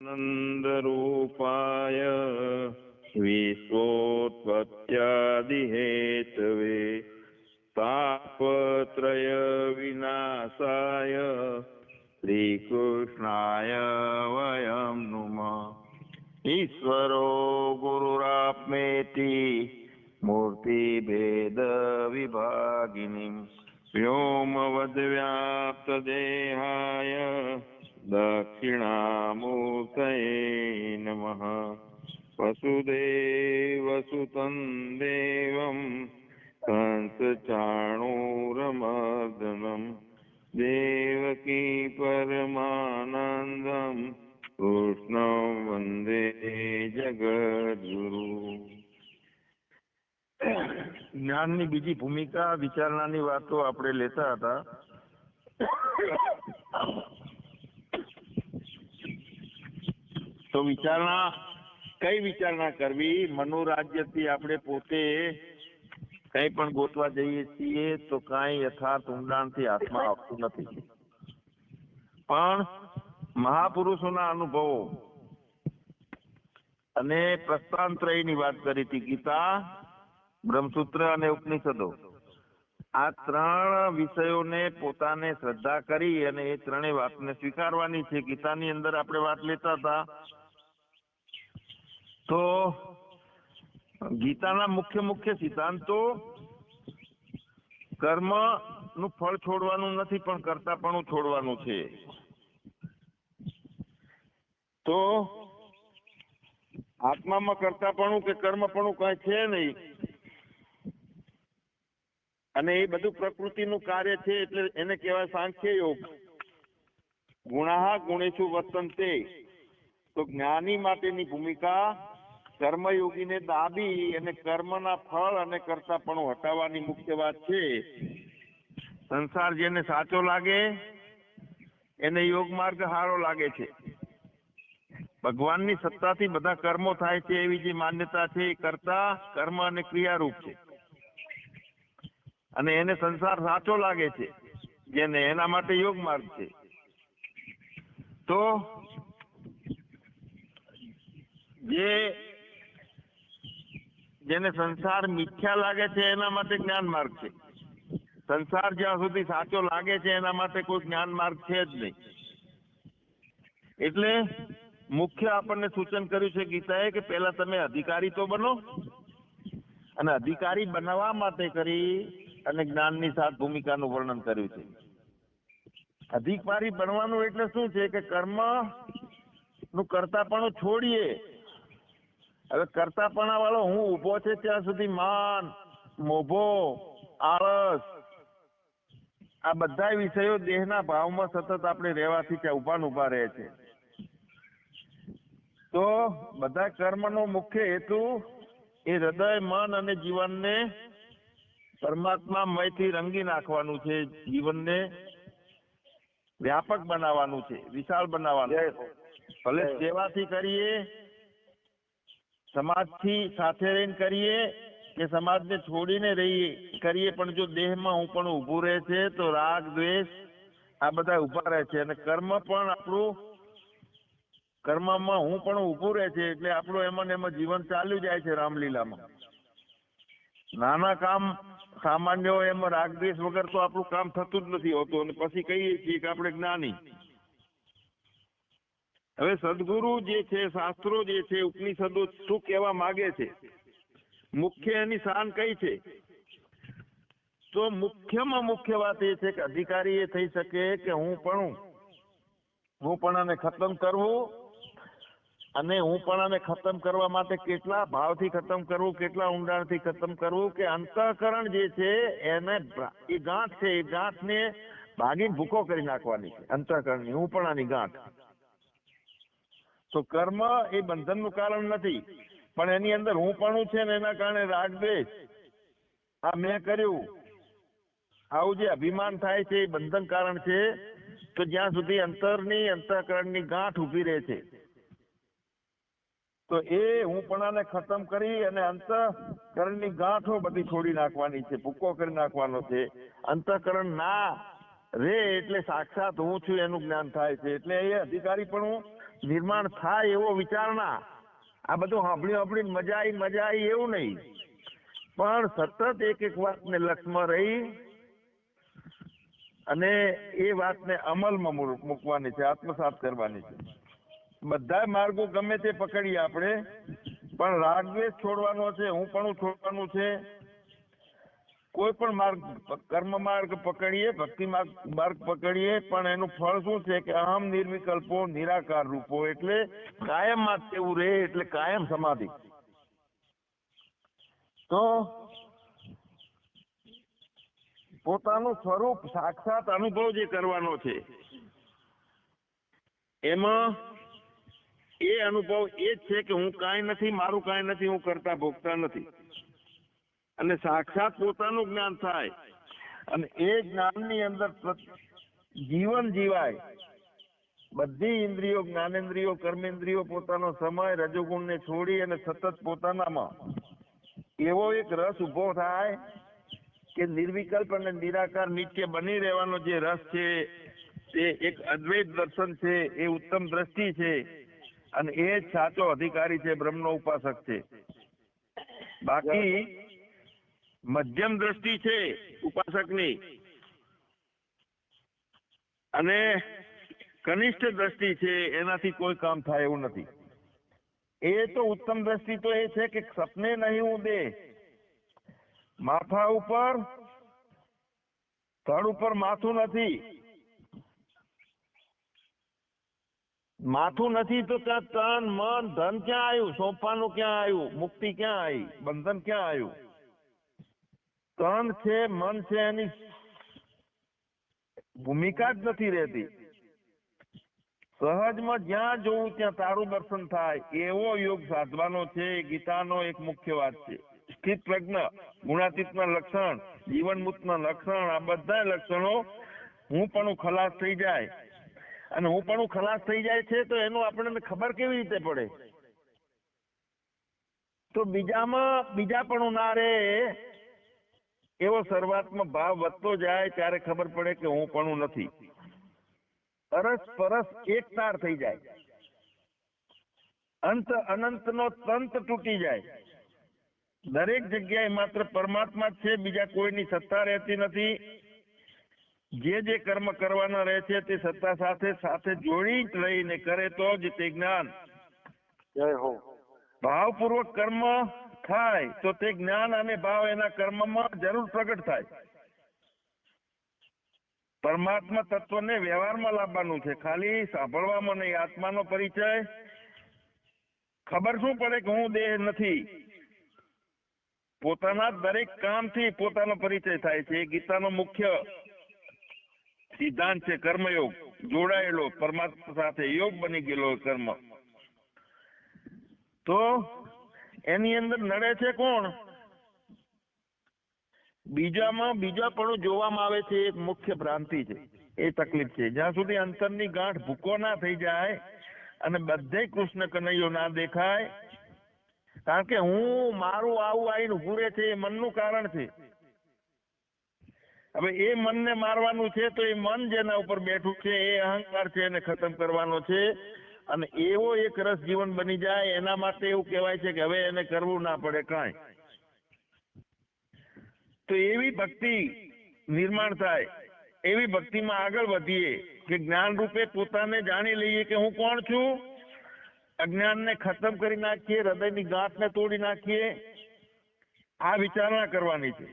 नन्दरूपाय विश्वोत्पत्त्यादिहेतवे વસુતં દેવમ કંસચાણૂરમર્દનમ દેવકી પરમાનંદમ કૃષ્ણ વંદે જગદગુરુ જ્ઞાનની બીજી ભૂમિકા વિચારણાની વાતો આપણે લેતા હતા. તો વિચારણા કઈ વિચારણા કરવી? મનોરાજ્યથી આપણે પોતે કઈ પણ ગોતવા જઈએ છીએ તો કઈ યથાર્થ ઊંડાણથી હાથમાં આવતું નથી. પણ મહાપુરુષોના અનુભવો અને પ્રસ્થાનત્રયની વાત કરી હતી ગીતા, બ્રહ્મસૂત્ર અને ઉપનિષદો. આ ત્રણ વિષયોને પોતાને શ્રદ્ધા કરી અને એ ત્રણેય વાતને સ્વીકારવાની છે. ગીતાની અંદર આપણે વાત લેતા હતા. તો ગીતાના મુખ્ય મુખ્ય સિદ્ધાંતો કર્મનું ફળ છોડવાનું નથી, પણ કરતાપણું છોડવાનું છે. તો આત્મામાં કરતાપણું કે કર્મપણું કઈ છે નહીં? અને એ બધું પ્રકૃતિનું કાર્ય છે એટલે એને કહેવાય સાંખ્ય યોગ ગુણાહ ગુણેશુ વર્તનતે. તો જ્ઞાની માટેની ભૂમિકા કર્મયોગીને દાબી અને કર્મના ફળ અને કરતાપણું હટાવવાની મુખ્ય વાત છે. સંસાર જેને સાચો લાગે, એને યોગ માર્ગ સારો લાગે છે. ભગવાનની સત્તાથી બધા કર્મો થાય છે, એવી જે માન્યતા છે, એ કરતા, કર્મ અને ક્રિયારૂપ છે. અને એને સંસાર સાચો લાગે છે, જેને એના માટે યોગ માર્ગ છે. તો, જે જેને સંસાર મિથ્યા લાગે છે, એના માટે જ્ઞાન માર્ગ છે. સંસાર જ્યાં સુધી સાચો લાગે છે, એના માટે કોઈ જ્ઞાન માર્ગ છે જ નહીં. એટલે મુખ્ય આપણને સૂચન કર્યું છે ગીતાએ કે પહેલા તમે અધિકારી તો બનો અને અધિકારી બનાવવા માટે કરી અને જ્ઞાનની સાત ભૂમિકાનું વર્ણન કર્યું છે. અધિકારી બનવાનું એટલે શું છે કે કર્મનું કરતા પણ છોડીએ હવે કરતાપણા વાળો હું ઊભો છે ત્યાં સુધી માન મોભો આળસ આ બધા વિષયો દેહના ભાવમાં સતત આપણે રહેવાથી ત્યાં ઊભા ઊભા રહે છે. તો બધા કર્મનો મુખ્ય હેતુ એ હૃદય મન અને જીવનને પરમાત્મામયથી રંગી નાખવાનું છે જીવનને વ્યાપક બનાવવાનું છે વિશાળ બનાવવાનું ભલે સેવાથી કરીએ સમાજથી સાથે રહીને કરીએ કે સમાજને છોડીને રહીએ, કરીએ. પણ જો દેહમાં હું પણ ઊભું રહે છે, તો રાગ, દ્વેષ આ બધા ઊભા રહે છે. અને કર્મ પણ આપણું, કર્મમાં હું પણ ઊભું રહે છે, એટલે આપણું એમાં એમાં જીવન ચાલ્યું જાય છે રામલીલામાં. નાના કામ સામાન્ય હોય એમાં રાગ, દ્વેષ વગર તો આપણું કામ થતું જ નથી હોતું. અને પછી કહીએ છીએ કે આપણે જ્ઞાની. હવે સદગુરુ જે છે, શાસ્ત્રો જે છે, ઉપનિષદો શું કહેવા માંગે છે? મુખ્ય એની શાન કઈ છે? તો મુખ્યમાં મુખ્ય વાત એ છે કે અધિકારી એ થઈ શકે કે હું પણ હું. પણ આને ખતમ કરવું અને હું પણ આને ખતમ કરવા માટે કેટલા ભાવથી ખતમ કરવું, કેટલા ઊંડાણથી ખતમ કરવું કે અંતઃકરણ જે છે એને એ ગાંઠ છે, એ ગાંઠને ભાગીને ભૂકો કરી નાખવાની છે, અંતઃકરણની, હું પણ આની ગાંઠ. તો કર્મ એ બંધનનું કારણ નથી. પણ એની અંદર હું પણ છે ને એના કારણે રાગ દ્વેષ. આ મેં કર્યું. આવું જે અભિમાન થાય છે, એ બંધન કારણ છે તો જ્યાં સુધી અંતરની, અંતઃકરણની ગાંઠ ઊભી રહે છે. તો એ હુંપણાને ખતમ કરી અને અંતઃકરણની ગાંઠો બધી છોડી નાખવાની છે, ભૂકો કરી નાખવાનો છે. અંતઃકરણ ના રે એટલે સાક્ષાત હું છું, એનું જ્ઞાન થાય છે. એટલે એ અધિકારી પણ હું નિર્માણ થાય એવો વિચારના આ બધું હાંભળી હાંભળી મજા આવી મજા આવી એવું નહીં. પણ સતત એક એક વાતને લક્ષમાં રહી અને એ વાતને અમલમાં મૂકવાની છે, આત્મસાત કરવાની છે. બધા માર્ગો ગમે તે પકડીએ આપણે, પણ રાગદ્વેષ છોડવાનો છે, હું પણ છોડવાનું છે કોઈ પણ માર્ગ, કર્મ માર્ગ પકડીએ, ભક્તિ માર્ગ માર્ગ પકડીએ, પણ એનું ફળ શું છે કે અહમ નિર્વિકલ્પો નિરાકાર રૂપો એટલે કાયમમાં તેવું રહે એટલે કાયમ સમાધિ. તો પોતાનું સ્વરૂપ સાક્ષાત અનુભવ જે કરવાનો છે, એમાં એ અનુભવ એ છે કે હું કાંઈ નથી, મારું કાંઈ નથી, હું કરતા ભોગતા નથી. અને સાક્ષાત પોતાનું જ્ઞાન થાય. અને એ જ્ઞાનની અંદર જીવન જીવાય. બધી ઇન્દ્રિયો, જ્ઞાનેન્દ્રિયો, કર્મેન્દ્રિયો પોતાનો સમય, રજોગુણને છોડી અને સતત પોતાનામાં એવો એક રસ ઊભો થાય કે નિર્વિકલ્પ અને નિરાકાર નિત્ય બની રહેવાનો જે રસ છે, તે એક અદ્વૈત દર્શન છે, એ ઉત્તમ દ્રષ્ટિ છે અને એ જ સાચો અધિકારી છે, બ્રહ્મનો ઉપાસક છે. બાકી મધ્યમ દ્રષ્ટિ છે ઉપાસકની. અને કનિષ્ઠ દ્રષ્ટિ છે, એનાથી કોઈ કામ થાય એવું નથી. એ તો ઉત્તમ દ્રષ્ટિ તો એ છે કે સપને નહીં ઉદે માથા ઉપર, તળ ઉપર માથું નથી. માથું નથી તો ત્યાં તન, મન, ધન ક્યાં આવ્યું? સોંપવાનું ક્યાં આવ્યું? મુક્તિ ક્યાં આવી? બંધન ક્યાં આવ્યું? તન છે, મન છે એની ભૂમિકા જ નથી રહેતી. સહજમાં જ્યાં જોવું ત્યાં તારું દર્શન થાય. એવો યોગ સાધવાનો છે, ગીતાનો એક મુખ્ય વાત છે. સ્થિત પ્રજ્ઞ ગુણાતીતના લક્ષણ જીવન મુક્તના લક્ષણ, આ બધા લક્ષણો હું પણ ખલાસ થઈ જાય. અને હું પણ ખલાસ થઈ જાય છે, તો એનું આપણને ખબર કેવી રીતે પડે? તો બીજામાં બીજા પણ ના રહે એવો શરૂઆતમાં ભાવ વધતો જાય ત્યારે ખબર પડે કે હું પણ નથી. અરસ પરસ એક તાર થઈ જાય. અંત અનંત નો તંત તૂટી જાય. દરેક જગ્યાએ માત્ર પરમાત્મા જ છે બીજા કોઈની સત્તા રહેતી નથી. જે જે કર્મ કરવાના રહે છે તે સત્તા સાથે સાથે જોડી રહીને કરે તો જ તે જ્ઞાન. જય હો. ભાવપૂર્વક કર્મ થાય, તો તે જ્ઞાન અને ભાવ એના કર્મમાં જરૂર પ્રગટ થાય. પરમાત્મા તત્વને વ્યવહારમાં લાવવાનું છે. ખાલી સાંભળવામાં નહીં, આત્માનો પરિચય. ખબર શું પડે કે હું દેહ નથી? પોતાના દરેક કામથી પોતાનો પરિચય થાય છે. ગીતાનો મુખ્ય સિદ્ધાંત છે, કર્મયોગ. જોડાયેલો પરમાત્મા સાથે યોગ બની ગયેલો કર્મ. તો એની અંદર નડે છે કોણ? બીજામાં બીજા પણ જોવામાં આવે છે, એક મુખ્ય ભ્રાંતિ છે. એ તકલીફ છે. જ્યાં સુધી અંતરની ગાંઠ ભૂકો ના થઈ જાય અને બધે કૃષ્ણ કનૈયો ના દેખાય, કારણ કે હું મારું આવું આવીને ઉભું છે, એ મનનું કારણ છે. હવે એ મનને મારવાનું છે, તો એ મન જેના ઉપર બેઠું છે, એ અહંકાર છે એને ખતમ કરવાનો છે. અને એવો એક રસ જીવન બની જાય એના માટે એવું કહેવાય છે કે હવે એને કરવું ના પડે કાંઈ. તો એવી ભક્તિ નિર્માણ થાય, એવી ભક્તિમાં આગળ વધીએ કે જ્ઞાન રૂપે પોતાને જાણી લઈએ કે હું કોણ છું? અજ્ઞાનને ખતમ કરી નાખીએ, હૃદયની ગાંઠને તોડી નાખીએ. આ વિચારણા કરવાની છે.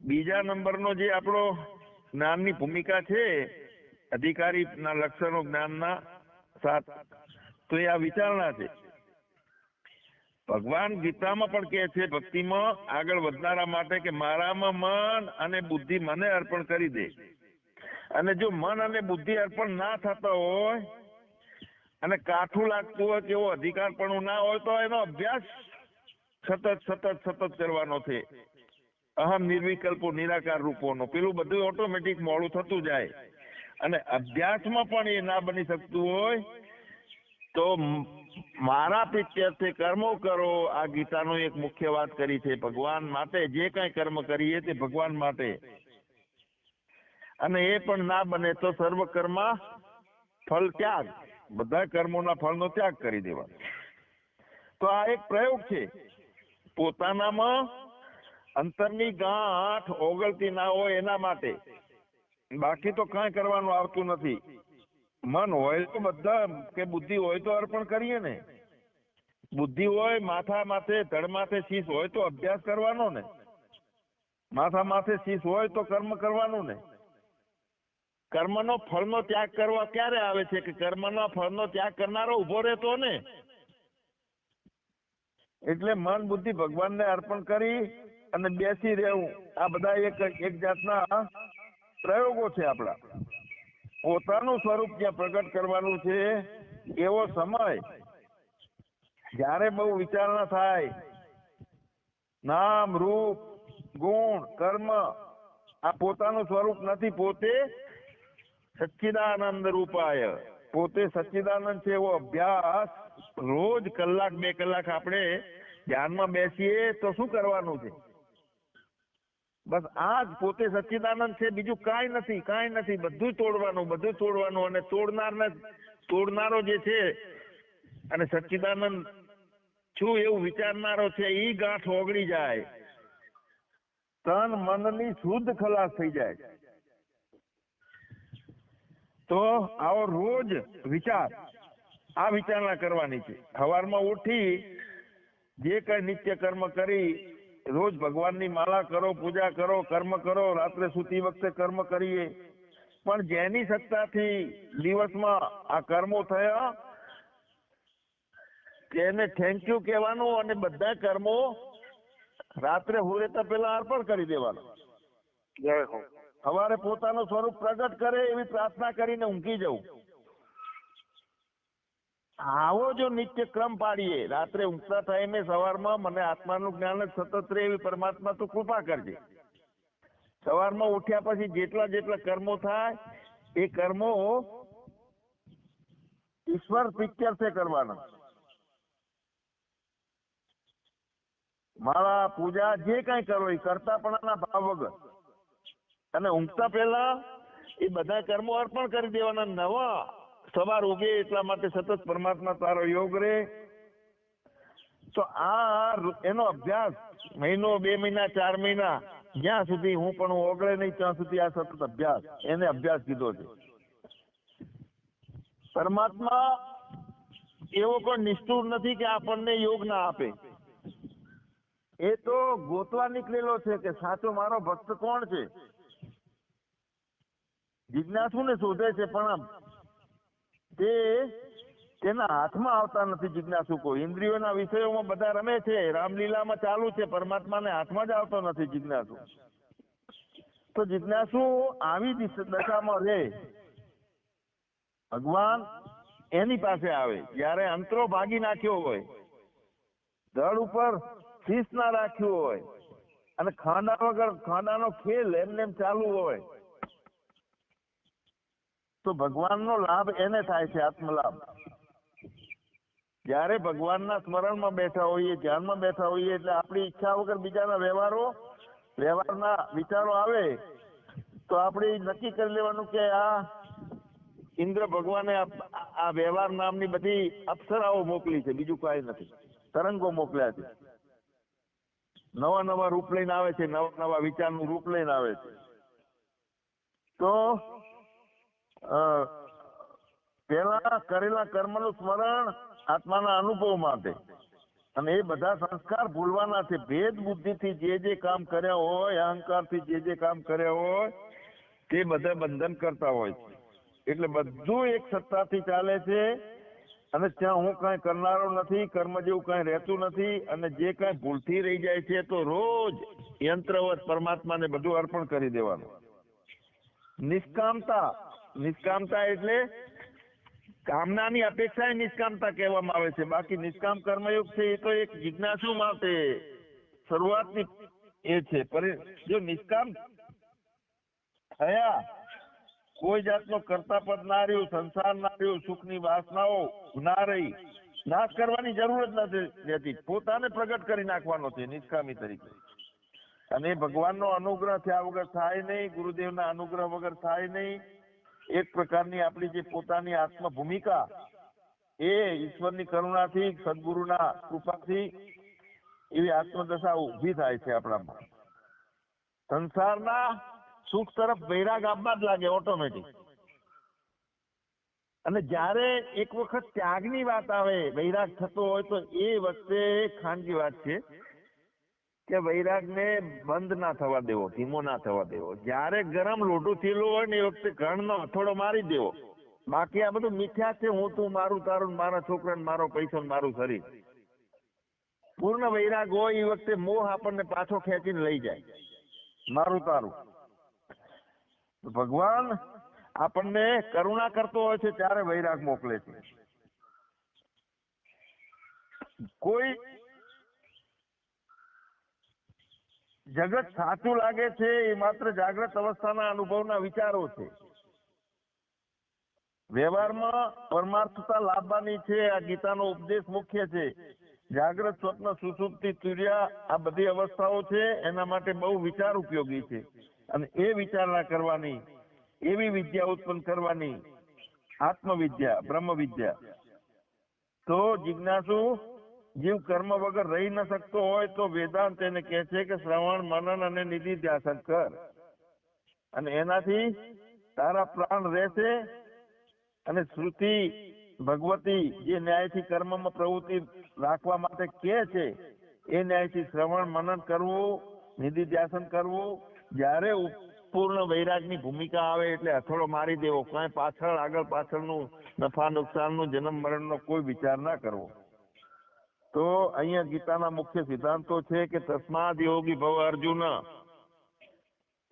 બીજા નંબરનો જે આપણો જ્ઞાનની ભૂમિકા છે અધિકારીના લક્ષણો જ્ઞાનના સાથ તો એ આ વિચારણા છે. ભગવાન ગીતામાં પણ કહે છે, ભક્તિમાં આગળ વધનારા માટે કે મારામાં મન અને બુદ્ધિ મને અર્પણ કરી દે. અને જો મન અને બુદ્ધિ અર્પણ ના થતા હોય અને કાઠું લાગતું હોય કે એવો અધિકાર પણ ના હોય તો એનો અભ્યાસ સતત સતત સતત કરવાનો છે. અહમ નિર્વિકલ્પો નિરાકાર રૂપોનો. પેલું બધું ઓટોમેટિક મોડું થતું જાય. અને અભ્યાસમાં પણ એ ના બની શકતું હોય, તો મારા પ્રિત્યર્થે કર્મો કરો. આ ગીતાનો એક મુખ્ય વાત કરી છે ભગવાન માટે. જે કઈ કર્મ કરીએ તે ભગવાન માટે. અને એ પણ ના બને તો સર્વ કર્મા ફળ ત્યાગ. બધા કર્મોના ફળનો ત્યાગ કરી દેવાનો. તો આ એક પ્રયોગ છે. પોતાનામાં અંતરની ગાંઠ ઓગળતી ના હોય એના માટે. બાકી તો કાંઈ કરવાનું આવતું નથી. મન હોય તો બધા કે બુદ્ધિ હોય તો અર્પણ કરીએ ને. બુદ્ધિ હોય, માથા માથે, ધડ માથે શીશ હોય તો અભ્યાસ કરવાનો ને. માથા માથે શીશ હોય તો કર્મ કરવાનું ને. કર્મનો ફળનો ત્યાગ કરવા ક્યારે આવે છે કે કર્મના ફળનો ત્યાગ કરનારો ઊભો રહેતો ને? એટલે મન બુદ્ધિ ભગવાનને અર્પણ કરી અને બેસી રહેવું. આ બધા એક એક જાતના પ્રયોગો છે આપણા. પોતાનું સ્વરૂપ જ્યાં પ્રગટ કરવાનું છે, એવો સમય જ્યારે બહુ વિચારણા થાય. નામ, રૂપ, ગુણ, કર્મ આ પોતાનું સ્વરૂપ નથી, પોતે સચ્ચિદાનંદ રૂપાય. પોતે સચ્ચિદાનંદ છે એવો અભ્યાસ રોજ કલાક, બે કલાક આપણે ધ્યાનમાં બેસીએ તો શું કરવાનું છે? બસ આ જ પોતે સચ્ચિદાનંદ છે, બીજું કાંઈ નથી કાંઈ નથી. બધું તોડવાનું બધું તોડવાનું અને તોડનારને તોડનારો જે છે અને સચ્ચિદાનંદ છું એવું વિચારનારો છે એ ગાંઠ ઓગળી જાય. તન મનની શુદ્ધ ખલાસ થઈ જાય. તો આવો રોજ વિચાર. આ વિચારણા કરવાની છે. સવારમાં ઉઠી જે કઈ નિત્ય કર્મ કરી રોજ ભગવાનની માળા કરો પૂજા કરો કર્મ કરો રાત્રે સૂતી વખતે કર્મ કરીએ. પણ જેની સત્તાથી દિવસમાં આ કર્મો થયા તેને થેન્ક યુ કહેવાનું અને બધા કર્મો રાત્રે હુરેતા પહેલા અર્પણ કરી દેવાનું. જય હો. સવારે પોતાનું સ્વરૂપ પ્રગટ કરે એવી પ્રાર્થના કરીને ઊંઘી જવું. આવો જો નિત્ય ક્રમ પાડીએ. રાત્રે ઊંઘતા થઈને સવારમાં મને આત્માનું જ્ઞાન જ સતત રહે એવી પરમાત્મા તો કૃપા કરજે. સવારમાં ઉઠ્યા પછી જેટલા જેટલા કર્મો થાય, એ કર્મો ઈશ્વર પિક્ચર છે કરવાના. માળા પૂજા જે કઈ કરો એ કરતાપણાના ભાવ વગર. અને ઊંઘતા પહેલા એ બધા કર્મો અર્પણ કરી દેવાના નવા. સવાર ઉગે એટલા માટે સતત પરમાત્મા તારો યોગ રહે. તો આ એનો અભ્યાસ મહિનો, બે મહિના, ચાર મહિના, જ્યાં સુધી હું પણ ઓગળે નહીં, ત્યાં સુધી આ સતત અભ્યાસ, એને અભ્યાસ કીધો છે. પરમાત્મા એવો કોઈ નિષ્ઠુર નથી કે આપણને યોગ ના આપે. એ તો ગોતવા નીકળેલો છે કે સાચો મારો ભક્ત કોણ છે? જિજ્ઞાસુ ને શોધે છે, પણ તે તેના હાથમાં આવતા નથી જિજ્ઞાસુકો ઇન્દ્રિયોના વિષયોમાં બધા રમે છે. રામલીલામાં ચાલુ છે. પરમાત્માને હાથમાં જ આવતો નથી જિજ્ઞાસુ. તો જિજ્ઞાસુ આવી દશામાં રહે. ભગવાન એની પાસે આવે. જ્યારે અંતરો ભાગી નાખ્યો હોય ધડ ઉપર શીશ ના રાખ્યું હોય અને ખાંડા વગર ખાંડાનો ખેલ એમને એમ ચાલુ હોય તો ભગવાનનો લાભ એને થાય છે, આત્મલાભ. જ્યારે ભગવાનના સ્મરણમાં બેઠા હોઈએ, ધ્યાનમાં બેઠા હોઈએ, એટલે આપણી ઈચ્છા વગર બીજાના વ્યવહારો, વ્યવહારના વિચારો આવે, તો આપણે નક્કી કરી લેવાનું કે આ ઇન્દ્ર ભગવાને આ- વ્યવહાર નામની બધી અપ્સરાઓ મોકલી છે, બીજું કાંઈ નથી. તરંગો મોકલ્યા છે. નવા નવા રૂપ લઈને આવે છે, નવા નવા વિચારનું રૂપ લઈને આવે છે. તો પેલા કરેલા કર્મનું સ્મરણ આત્માના અનુભવ માટે. અને એ બધા સંસ્કાર ભૂલવાના છે. ભેદ બુદ્ધિથી જે જે કામ કર્યા હોય, અહંકારથી જે જે કામ કર્યા હોય, તે બધા બંધન કરતા હોય છે. એટલે બધું એક સત્તાથી ચાલે છે. અને ત્યાં હું કાંઈ કરનારો નથી, કર્મ જેવું કાંઈ રહેતું નથી. અને જે કાંઈ ભૂલથી રહી જાય છે, તો રોજ યંત્રવત પરમાત્માને બધું અર્પણ કરી દેવાનું. નિષ્કામતા નિષ્કામતા એટલે કામનાની અપેક્ષા નિષ્કામતા કહેવામાં આવે છે. બાકી નિષ્કામ કર્મયોગ છે એ તો એક જિજ્ઞાસુ માટે શરૂઆતની એ છે. જો નિષ્કામ થયા, કોઈ જાતનો કર્તાપદ ના રહ્યું, સંસાર ના રહ્યું, સુખની વાસનાઓ ના રહી, નાશ કરવાની જરૂર જ નથી રહેતી. પોતાને પ્રગટ કરી નાખવાનો છે નિષ્કામી તરીકે. અને ભગવાનનો અનુગ્રહ થયા વગર થાય નહીં, ગુરુદેવના અનુગ્રહ વગર થાય નહીં એક પ્રકારની આપણી જે પોતાની આત્મ ભૂમિકા એ ઈશ્વરની કરુણાથી, સદગુરુના કૃપાથી એવી આત્મદશા ઊભી થાય છે આપણામાં. સંસારના સુખ તરફ વૈરાગ આપવા જ લાગે ઓટોમેટિક અને જ્યારે એક વખત ત્યાગની વાત આવે, વૈરાગ થતો હોય તો એ વખતે ખાનગી વાત છે. કે વૈરાગને બંધ ના થવા દેવો, ધીમો ના થવા દેવો. જ્યારે ગરમ લોટું થયેલું હોય ને એ વખતે ઘણનો હથોડો મારી દેવો. બાકી આ બધું મિથ્યા છે, હું તું, મારું, તારું, મારા છોકરા મારો પૈસો મારું શરીર. પૂર્ણ વૈરાગ હોય એ વખતે મોહ આપણને પાછો ખેંચીને લઈ જાય. મારું, તારું. ભગવાન આપણને કરુણા કરતો હોય છે, ત્યારે વૈરાગ મોકલે છે. કોઈ જગત સાચું લાગે છે એ માત્ર જાગ્રત અવસ્થાના અનુભવના વિચારો છે. વ્યવહારમાં પરમાર્થતા લાવવાની છે, આ ગીતાનો ઉપદેશ મુખ્ય છે. જાગ્રત સ્વપ્ન સુસુપ્તિ તુર્યા આ બધી અવસ્થાઓ છે, એના માટે બહુ વિચાર ઉપયોગી છે. અને એ વિચારણા કરવાની, એવી વિદ્યા ઉત્પન્ન કરવાની, આત્મવિદ્યા બ્રહ્મ વિદ્યા તો જિજ્ઞાસુ જીવ કર્મ વગર રહી ન શકતો હોય તો વેદાંત એને કહે છે કે શ્રવણ, મનન અને નિધિ ધ્યાસન કર. અને એનાથી તારા પ્રાણ રહેશે અને શ્રુતિ, ભગવતી જે ન્યાયથી કર્મમાં પ્રવૃત્તિ રાખવા માટે કહે છે, એ ન્યાયથી શ્રવણ, મનન કરવું, નિધિ ધ્યાસન કરવું, જ્યારે પૂર્ણ વૈરાગની ભૂમિકા આવે એટલે હથોડો મારી દેવો. કાંઈ પાછળ આગળ પાછળનું નફા નુકસાનનું જન્મ મરણનો કોઈ વિચાર ના કરવો. તો અહીંયા ગીતાના મુખ્ય સિદ્ધાંતો છે કે તસ્માદ યોગી ભવ અર્જુન.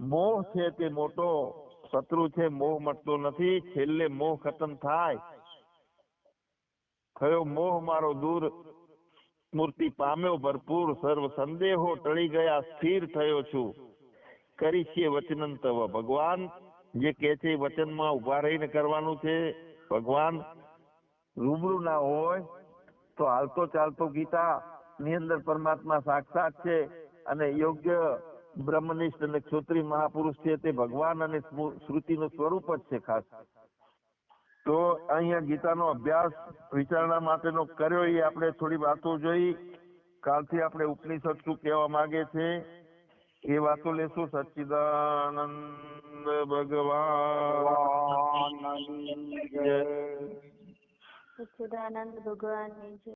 મોહ છે તે મોટો, શત્રુ છે મોહ મટતો નથી, છેલ્લે મોહ ખતમ થાય. થયો મોહ મારો દૂર સ્મૃતિ પામ્યો ભરપૂર, સર્વ સંદેહો ટળી ગયા, સ્થિર થયો છું. કરી છે વચનન તવ, ભગવાન જે કે છે વચનમાં ઊભા રહીને કરવાનું છે. ભગવાન રૂબરૂ ના હોય તો હાલતો ચાલતો ગીતા ની અંદર પરમાત્મા સાક્ષાત છે અને યોગ્ય બ્રહ્મનિષ્ઠ અને ક્ષોત્રી મહાપુરુષ છે તે ભગવાન અને શ્રુતિનું સ્વરૂપ જ છે ખાસ. તો અહીંયા ગીતાનો અભ્યાસ વિચારણા માટેનો કર્યો એ આપણે થોડી વાતો જોઈ. કાલથી આપણે ઉપનિષદ શું કહેવા માંગે છે એ વાતો લેશું. સચ્ચિદાનંદ ભગવાન. જય. સચ્ચિદાનંદ ભગવાનની જય